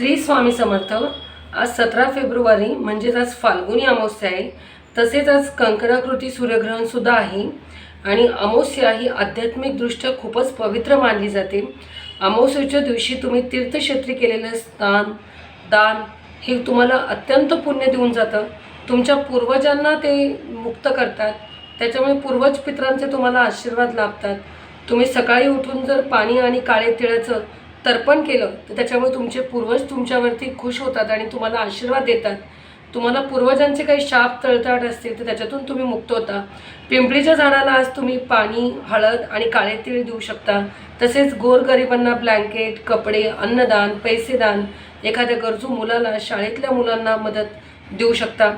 श्री स्वामी समर्थ आज सतरा फेब्रुवारी म्हणजेच आज फाल्गुनी अमावस्या आहे. तसेच आज कंकणाकृती सूर्यग्रहण सुद्धा आहे. आणि अमावस्या ही आध्यात्मिकदृष्ट्या खूपच पवित्र मानली जाते. अमावस्येच्या दिवशी तुम्ही तीर्थक्षेत्री केलेलं स्नान दान हे तुम्हाला अत्यंत पुण्य देऊन जातं. तुमच्या पूर्वजांना ते मुक्त करतात. त्याच्यामुळे पूर्वज पित्रांचे तुम्हाला आशीर्वाद लाभतात. तुम्ही सकाळी उठून जर पाणी आणि काळे तिळाचं तर्पण केलं तर त्याच्यामुळे तुमचे पूर्वज तुमच्यावरती खुश होतात आणि तुम्हाला आशीर्वाद देतात. तुम्हाला पूर्वजांचे काही शाप तळतळ असतील तर त्याच्यातून तुम्ही मुक्त होता. पिंपळीच्या झाडाला आज तुम्ही पाणी हळद आणि काळे तीळ देऊ शकता. तसेच गोरगरिबांना ब्लँकेट कपडे अन्नदान पैसेदान एखाद्या गरजू मुलाला शाळेतल्या मुलांना मदत देऊ शकता.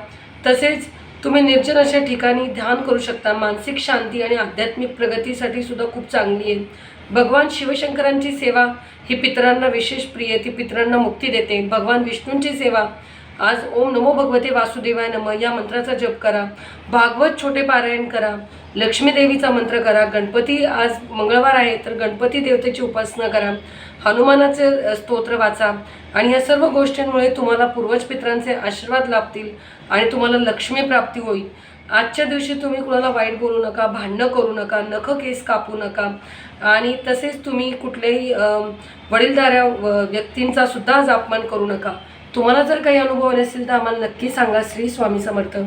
तसेच तुम्ही निर्जन अशा ठिकाणी ध्यान करू शकता. मानसिक शांती आणि आध्यात्मिक प्रगतीसाठी सुद्धा खूप चांगली आहे. भगवान शिवशंकरांची सेवा ही पितरांना विशेष प्रिय ती पितरांना मुक्ती देते. भगवान विष्णूंची सेवा आज ओम नमो भगवते वासुदेवाय नम. या मंत्राचा जप करा. भागवत छोटे पारायण करा. लक्ष्मीदेवीचा मंत्र करा. गणपती आज मंगळवार आहे तर गणपती देवतेची उपासना करा. हनुमानाचे स्तोत्र वाचा. आणि या सर्व गोष्टींमुळे तुम्हाला पूर्वज पित्रांचे आशीर्वाद लाभतील आणि तुम्हाला लक्ष्मी प्राप्ती होईल. आजच्या दिवशी तुम्ही कुणाला वाईट बोलू नका भांडणं करू नका नख केस कापू नका. आणि तसेच तुम्ही कुठल्याही वडीलधाऱ्या व- व्यक्तींचा सुद्धा आज अपमान करू नका. तुम्हाला जर काही अनुभव आले असतील तर आम्हाला नक्की सांगा. श्री स्वामी समर्थ.